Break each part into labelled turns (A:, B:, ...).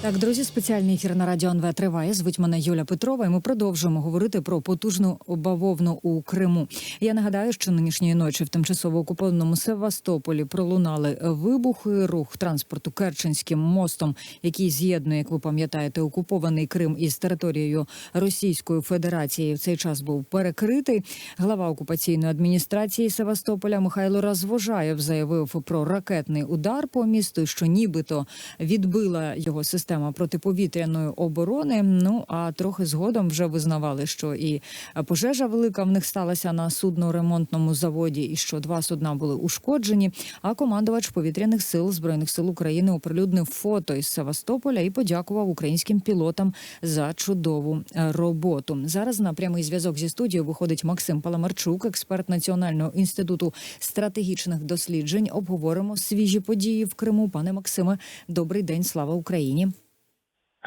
A: Так, друзі, спеціальний ефір на радіо НВ триває. Звуть мене Юля Петрова, і ми продовжуємо говорити про потужну бавовну у Криму. Я нагадаю, що нинішньої ночі в тимчасово окупованому Севастополі пролунали вибухи, рух транспорту Керченським мостом, який з'єднує, як ви пам'ятаєте, окупований Крим із територією Російської Федерації. В цей час був перекритий. Глава окупаційної адміністрації Севастополя Михайло Розвожаєв заявив про ракетний удар по місту, що нібито відбила його система протиповітряної оборони. Ну а трохи згодом вже визнавали, що і пожежа велика в них сталася на судно-ремонтному заводі, і що два судна були ушкоджені. А командувач повітряних сил збройних сил України оприлюднив фото із Севастополя і подякував українським пілотам за чудову е, роботу. Зараз на прямий зв'язок зі студією виходить Максим Паламарчук, експерт Національного інституту стратегічних досліджень. Обговоримо свіжі події в Криму. Пане Максиме, добрий день, слава Україні.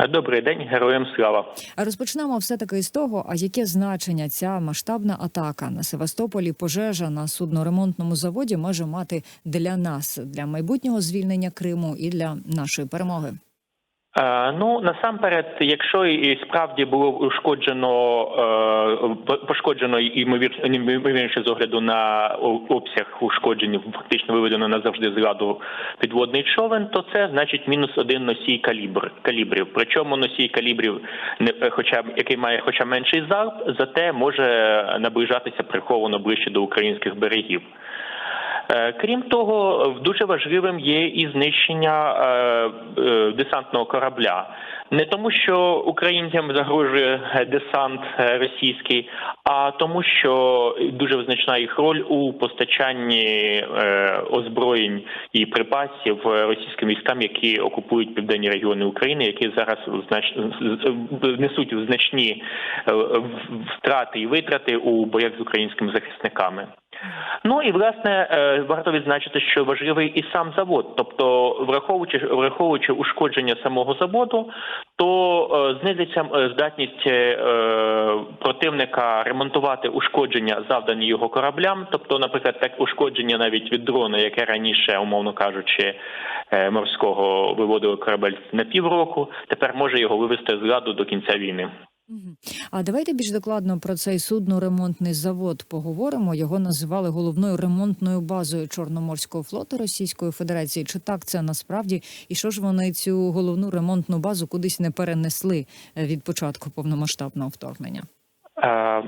B: Добрий день, героям слава.
A: Розпочнемо все таки із того, а яке значення ця масштабна атака на Севастополі, пожежа на судноремонтному заводі може мати для нас, для майбутнього звільнення Криму і для нашої перемоги.
B: Е, ну насамперед, якщо і справді було ушкоджено е, пошкоджено ймовірніше з огляду на обсяг ушкоджень, фактично виведено назавжди з ладу підводний човен, то це значить мінус один носій калібр калібрів. Причому носій калібрів не е, хоча який має хоча менший залп, зате може наближатися приховано ближче до українських берегів. Е, Крім того, дуже важливим є і знищення е, е, десантного корабля. Не тому, що українцям загрожує десант російський, а тому, що дуже визначна їх роль у постачанні озброєнь і припасів російським військам, які окупують південні регіони України, які зараз несуть значні втрати і витрати у боях з українськими захисниками. Ну і власне е, варто відзначити, що важливий і сам завод, тобто, враховуючи враховуючи ушкодження самого заводу, то е, знизиться е, здатність противника ремонтувати ушкодження, завдані його кораблям. Тобто, наприклад, так ушкодження навіть від дрона, яке раніше, умовно кажучи, морського виводило корабель на півроку, тепер може його вивести з ладу до кінця війни.
A: А давайте більш докладно про цей судно-ремонтний завод поговоримо. Його називали головною ремонтною базою Чорноморського флоту Російської Федерації. Чи так це насправді? І що ж вони цю головну ремонтну базу кудись не перенесли е, від початку повномасштабного вторгнення?
B: Е,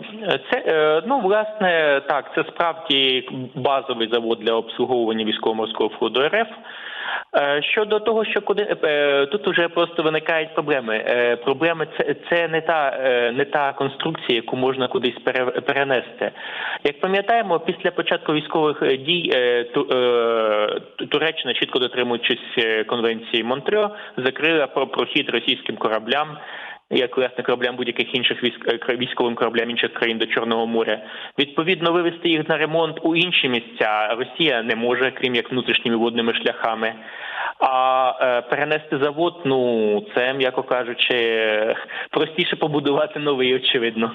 B: Це е, ну власне так, це справді базовий завод для обслуговування військово-морського флоту РФ. Е, Щодо того, що куди е, тут вже просто виникають проблеми. Е, Проблеми це, це не та не та конструкція, яку можна кудись пере- перенести. Як пам'ятаємо, після початку військових дій Ту- Туреччина, чітко дотримуючись конвенції Монтрьо, закрила про прохід російським кораблям як власне кораблям будь-яких інших військ е, військовим кораблям інших країн до Чорного моря. Відповідно, вивести їх на ремонт у інші місця Росія не може, крім як внутрішніми водними шляхами. А е, перенести завод, ну це м'яко кажучи, простіше побудувати новий, очевидно.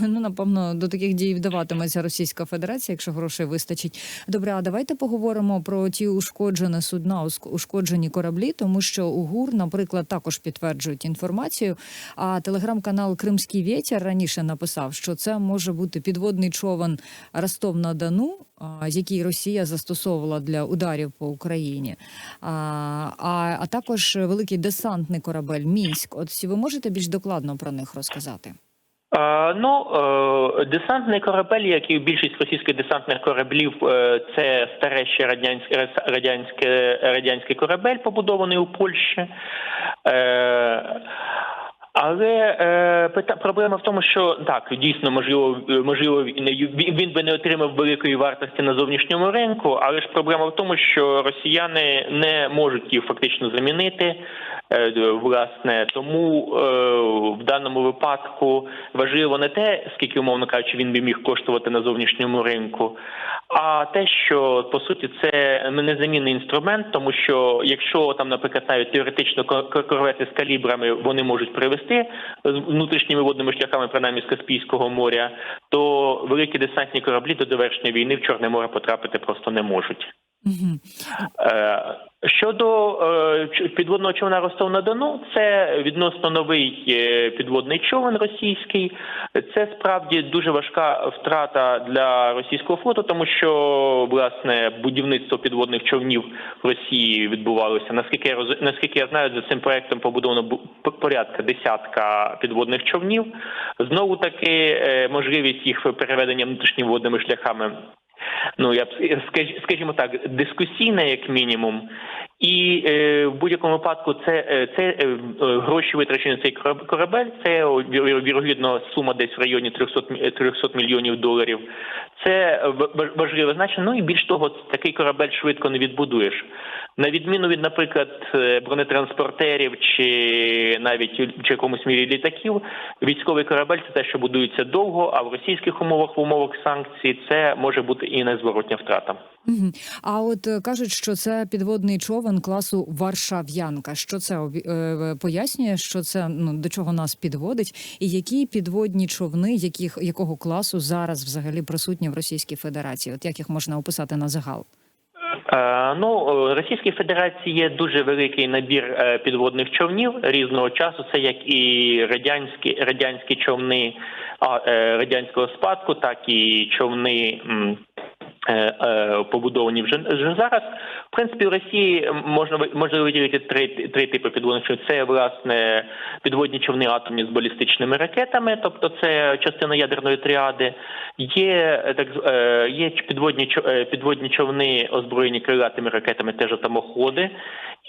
A: Ну, напевно, до таких дій вдаватиметься Російська Федерація, якщо грошей вистачить. Добре, а давайте поговоримо про ті ушкоджені судна, ушкоджені кораблі, тому що у ГУР, наприклад, також підтверджують інформацію. А телеграм-канал Кримський вітер раніше написав, що це може бути підводний човен Ростов на Дону. Який Росія застосовувала для ударів по Україні, а, а, а також великий десантний корабель Мінськ. От ви можете більш докладно про них розказати?
B: Е, Ну, е, десантний корабель, як і більшість російських десантних кораблів, е, це старе ще радянське радянське радянський корабель, побудований у Польщі. Але е, проблема в тому, що так дійсно можливо, можливо, він би не отримав великої вартості на зовнішньому ринку, але ж проблема в тому, що росіяни не можуть їх фактично замінити. Е, Власне, тому е, в даному випадку важливо не те, скільки умовно кажучи, він би міг коштувати на зовнішньому ринку, а те, що по суті це незамінний інструмент, тому що якщо там, наприклад, навіть теоретично кор- корвети з калібрами вони можуть привести з внутрішніми водними шляхами, принаймні з Каспійського моря, то великі десантні кораблі до довершення війни в Чорне море потрапити просто не можуть. Е, Щодо е, підводного човна Ростов на Дону, це відносно новий е, підводний човен російський. Це справді дуже важка втрата для російського флоту, тому що власне будівництво підводних човнів в Росії відбувалося. Наскільки я наскільки я знаю, за цим проектом побудовано порядка десятка підводних човнів. Знову таки можливість їх переведення внутрішніми водними шляхами ну я б скаж- скажімо так, дискусійна, як мінімум. І е, в будь-якому випадку це, е, це е, е, гроші витрачені на цей кораб- корабель. Це вірогідно сума десь в районі 300, мі- 300 мільйонів доларів. Це е, важливе значення. Ну і більш того, такий корабель швидко не відбудуєш. На відміну від, наприклад, е, бронетранспортерів чи навіть в якомусь мірі літаків, військовий корабель це те, що будується довго, а в російських умовах, в умовах санкцій, це може бути і незворотня втрата.
A: А от е, кажуть, що це підводний човен класу Варшав'янка. Що це обі- е, пояснює, що це ну до чого нас підводить, і які підводні човни, яких якого класу зараз взагалі присутні в Російській Федерації? От як їх можна описати на загал?
B: Е, Ну, е, Російській Федерації є дуже великий набір е, підводних човнів різного часу. Це як і радянські радянські човни е, радянського спадку, так і човни. е, е, Побудовані вже, вже зараз. В принципі, в Росії можна можна виділити три, три типи підводних. Це власне підводні човни атомні з балістичними ракетами, тобто це частина ядерної тріади. Є е, так е, є підводні е, підводні човни, озброєні крилатими ракетами, теж атомоходи.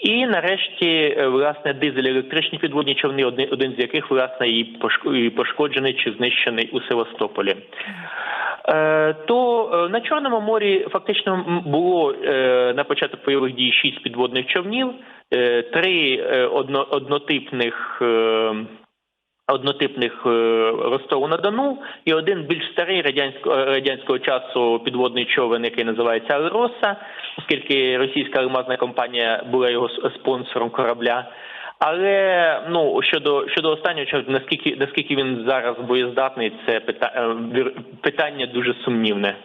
B: І нарешті, е, власне, дизель-електричні підводні човни, один, з яких власне і пошкоджений чи знищений у Севастополі. Е, То е, на Чорному морі фактично було е, на початок бойових дій шість підводних човнів, три однотипних. Однотипних Ростову на Дону і один більш старий радянського радянського часу підводний човен, який називається Алроса, оскільки російська алмазна компанія була його спонсором корабля. Але ну щодо щодо останнього наскільки наскільки він зараз боєздатний, це пита, е, питання дуже сумнівне.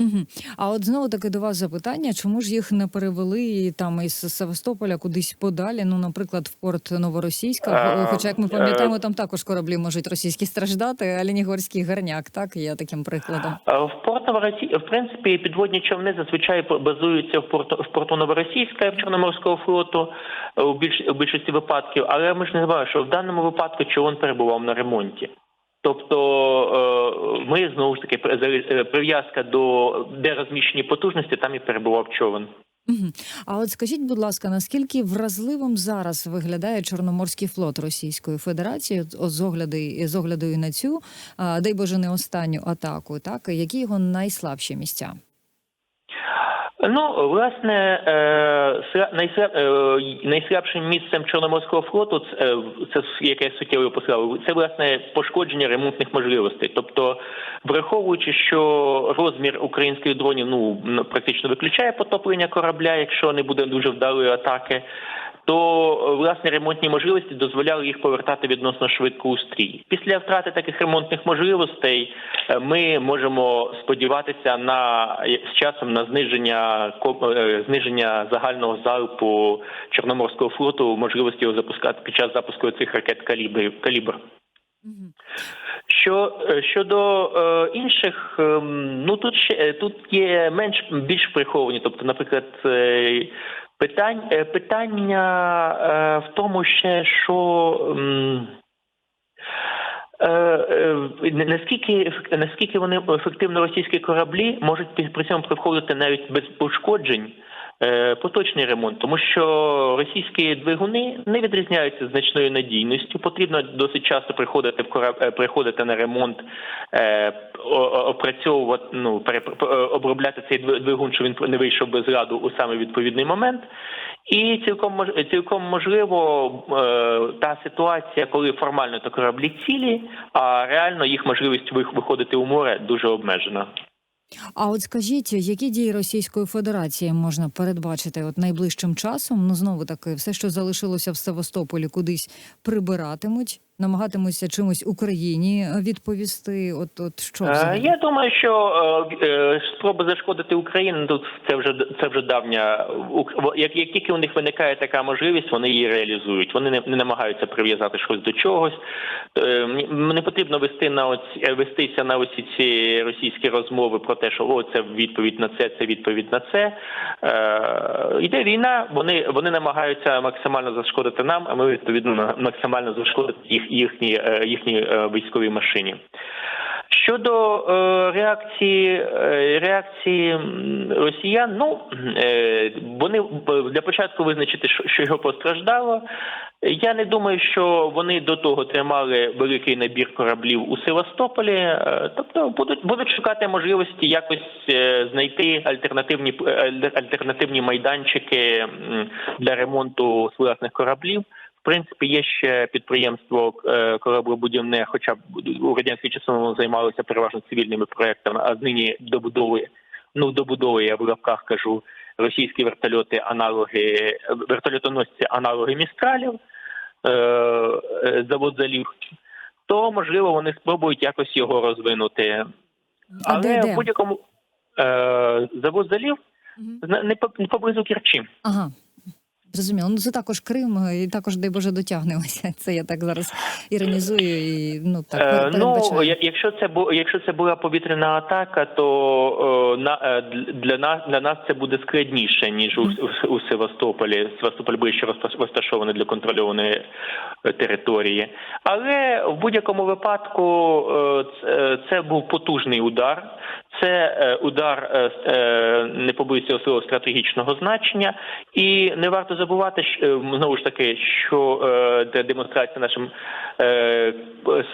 A: Угу. А от знову таки до вас запитання, чому ж їх не перевели там із Севастополя кудись подалі? Ну, наприклад, в порт Новоросійська.
B: Е,
A: Хоча, як ми
B: е,
A: пам'ятаємо, там також кораблі можуть російські страждати, а Лінігорський гарняк, так є таким прикладом.
B: В порту Новоросі... в принципі, підводні човни зазвичай базуються в порту в порту Новоросійська в Чорноморського флоту е, у більш у більшості випадків. Але ми ж не забуваємо, що в даному випадку човен перебував на ремонті. Тобто е, ми знову ж таки е, прив'язка до де розміщені потужності, там і перебував човен.
A: А от скажіть, будь ласка, наскільки вразливим зараз виглядає Чорноморський флот Російської Федерації? З огляду з огляду на цю, дай Боже, не останню атаку, так? Які його найслабші місця?
B: Ну, власне, е, е, найслабшим місцем Чорноморського флоту, це, е, яке суттєво послав, це власне пошкодження ремонтних можливостей. Тобто, враховуючи, що розмір українських дронів ну практично виключає потоплення корабля, якщо не буде дуже вдалої атаки. То е, власне ремонтні можливості дозволяли їх повертати відносно швидко у стрій. Після втрати таких ремонтних можливостей е, ми можемо сподіватися на е, з часом на зниження зниження загального залпу Чорноморського флоту, можливості його запускати під час запуску цих ракет калібрів калібр. Що е, щодо е, інших, ем, ну тут ще е, тут є менш більш приховані. Тобто, наприклад, е, питань е, питання е, в тому ще, що. ем, е, е, Наскільки наскільки вони ефективно російські кораблі можуть при цьому проходити навіть без пошкоджень е, поточний ремонт, тому що російські двигуни не відрізняються значною надійністю. Потрібно досить часто приходити в е, приходити на ремонт, е, опрацьовувати, ну е, обробляти цей двигун, щоб він не вийшов без ладу у саме відповідний момент. І цілком цілком можливо е, та ситуація, коли формально то кораблі цілі, а реально їх можливість вих- виходити у море дуже обмежена.
A: А от скажіть, які дії Російської Федерації можна передбачити от найближчим часом? Ну знову таки, все, що залишилося в Севастополі, кудись прибиратимуть. Намагатимуться чимось Україні відповісти? От, от що
B: Е,
A: взагалі?
B: Я думаю, що е, е, спроби зашкодити Україні тут це вже це вже давня як, як тільки у них виникає така можливість, вони її реалізують. Вони не, не намагаються прив'язати щось до чогось. Е, Не потрібно вести на оці, е, вестися на усі ці російські розмови про те, що о, це відповідь на це, це відповідь на це. Е, йде війна, вони вони намагаються максимально зашкодити нам, а ми відповідно максимально зашкодити їх їхній е, їхній е, військовій машині. Щодо е, реакції реакції росіян, ну вони для початку визначити, що, його постраждало. Я не думаю, що вони до того тримали великий набір кораблів у Севастополі. Тобто будуть будуть шукати можливості якось знайти альтернативні альтернативні майданчики для ремонту власних кораблів. В принципі, є ще підприємство е, кораблебудівне, хоча б у радянські часи воно займалося переважно цивільними проектами, а нині добудовує, ну добудовує я в лапках кажу російські вертольоти, аналоги вертольотоносці, аналоги містралів, е, е, завод залів. То можливо вони спробують якось його розвинути.
A: А
B: Але
A: де,
B: в будь-якому е, завод залів не не поблизу Керчі.
A: Ага. Зрозуміло. Ну це також Крим, і також, дай Боже, дотягнемося. Це я так зараз іронізую і ну так
B: Е, ну, якщо це бу- якщо це була повітряна атака, то е, на е, для нас для нас це буде складніше ніж у, у, у Севастополі. Севастополь ближче розташ- розташований для контрольованої е, території. Але в будь-якому випадку е, це був потужний удар. Це е, удар е, е, не побоюся слова стратегічного значення, і не варто забувати що, знову ж таки, що де демонстрація нашим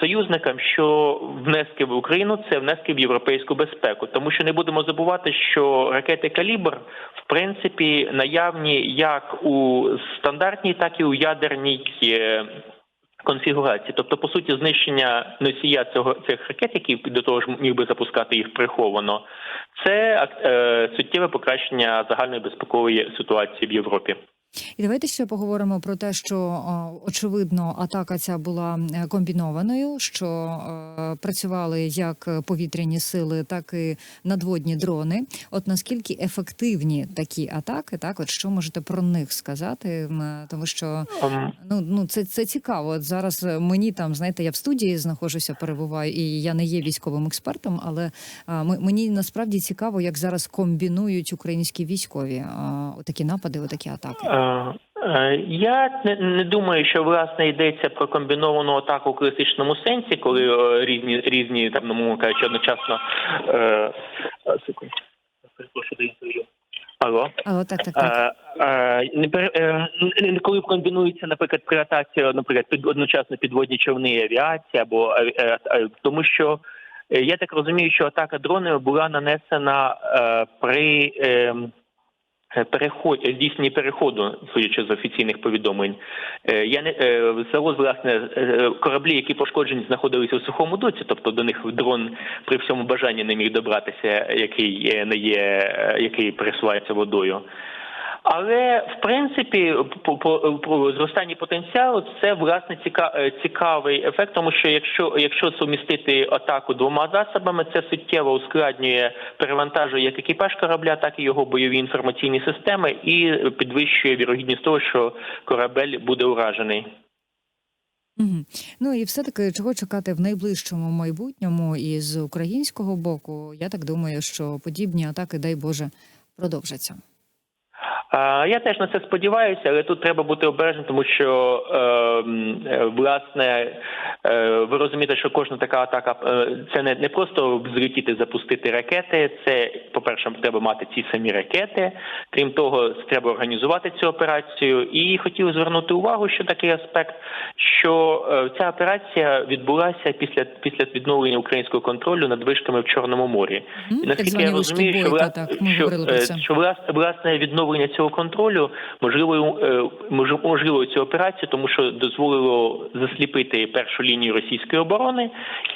B: союзникам, що внески в Україну це внески в європейську безпеку, тому що не будемо забувати, що ракети калібр в принципі наявні як у стандартній, так і у ядерній. Конфігурації, тобто, по суті, знищення носія цього цих ракет, які до того ж міг би запускати їх приховано, це е, суттєве покращення загальної безпекової ситуації в Європі.
A: І давайте ще поговоримо про те, що очевидно атака ця була е, комбінованою, що е, працювали як повітряні сили, так і надводні дрони. От наскільки ефективні такі атаки, так от що можете про них сказати? Е, Тому що
B: Ем,
A: ну ну це, це цікаво. От зараз е, мені там знаєте, я в студії знаходжуся, перебуваю, і я не є військовим експертом, але мені насправді цікаво, як зараз комбінують українські військові а, такі напади, отакі атаки.
B: Е, Я не, думаю, що власне йдеться про комбіновану атаку в класичному сенсі, коли е, різні різні там, ну, кажучи, одночасно е, секунду. Перепрошую. Алло.
A: Так, так, так.
B: Е, не коли комбінується, наприклад, при атаці, наприклад, під одночасно підводні човни і авіація, або тому що я так розумію, що атака дронами була нанесена при. Е, Переход здійсненні переходу, судячи з офіційних повідомлень, Е, я не е, завоз, власне е, кораблі, які пошкоджені, знаходилися у сухому доці, тобто до них дрон при всьому бажанні не міг добратися, який е, не є, е, який пересувається водою. Але в принципі, по, по, зростанні потенціалу це власне ціка, е, цікавий ефект, тому що якщо якщо сумістити атаку двома засобами, це суттєво ускладнює, перевантажує як екіпаж корабля, так і його бойові інформаційні системи, і підвищує вірогідність того, що корабель буде уражений.
A: Угу. Ну і все таки, чого чекати в найближчому майбутньому, і з українського боку, я так думаю, що подібні атаки, дай Боже, продовжаться.
B: Я теж на це сподіваюся, але тут треба бути обережним, тому що е, м, е, власне е, ви розумієте, що кожна така атака е, це не, не просто злетіти, запустити ракети. Це, по-перше, треба мати ці самі ракети. Крім того, треба організувати цю операцію. І хотів звернути увагу, що такий аспект, що е, ця операція відбулася після після відновлення українського контролю над вишками в Чорному морі. І наскільки я розумію, що, власне, що, власне відновлення цього контролю можливо е, можливо цю операцію, тому що дозволило засліпити першу лінію російської оборони,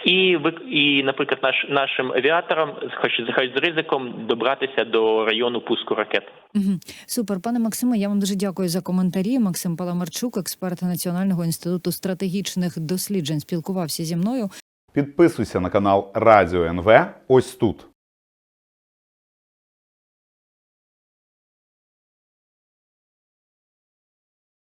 B: і і, наприклад, наш нашим авіаторам, хоч хоч з ризиком, добратися до району пуску ракет.
A: Угу. Супер, пане Максиме. Я вам дуже дякую за коментарі. Максим Паламарчук, експерт Національного інституту стратегічних досліджень, спілкувався зі мною.
C: Підписуйся на канал Радіо НВ ось тут.